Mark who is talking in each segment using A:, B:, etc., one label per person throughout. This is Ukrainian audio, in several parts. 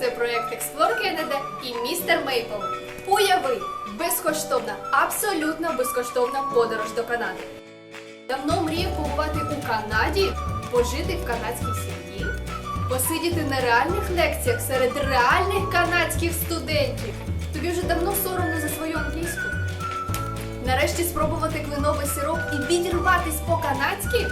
A: Це проект Explore Canada і містер Мейпл. Уяви! Безкоштовна, абсолютно безкоштовна подорож до Канади. Давно мріяв побувати у Канаді, пожити в канадській сім'ї, посидіти на реальних лекціях серед реальних канадських студентів. Тобі вже давно соромно за свою англійську. Нарешті спробувати кленовий сироп і відірватись по-канадськи.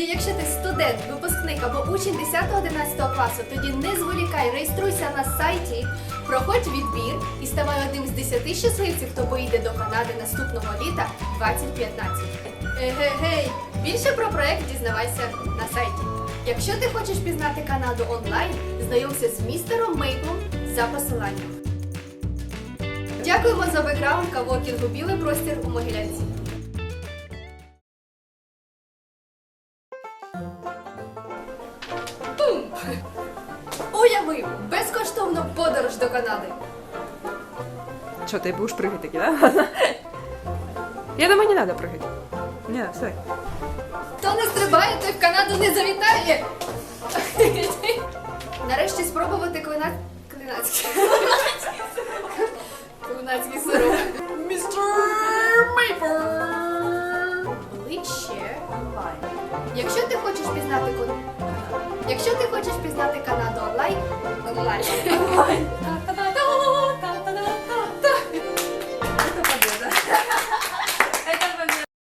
A: Тоді, якщо ти студент, випускник або учень 10-11 класу, тоді не зволікай, реєструйся на сайті, проходь відбір і ставай одним з 10 щасливців, хто поїде до Канади наступного літа 2015. Егегей! Більше про проект дізнавайся на сайті. Якщо ти хочеш пізнати Канаду онлайн, знайомся з містером Мейплом за посиланням. Дякуємо за бекграунд кавокінгу Білий простір у Могилянці. Бум! Уяви! Безкоштовну подорож до Канади.
B: Что, ты будешь прыгать таки, да? Я думаю, не надо прыгать. Не, стой.
A: Хто не стрибає, той в Канаду не завітає. Нарешті спробувати клина... клинацький. Клинацький сироп. Містер Мейпл. Ближче. Якщо ти хочеш пізнати Кон- Якщо ти хочеш пізнати Канаду онлайн, онлайн.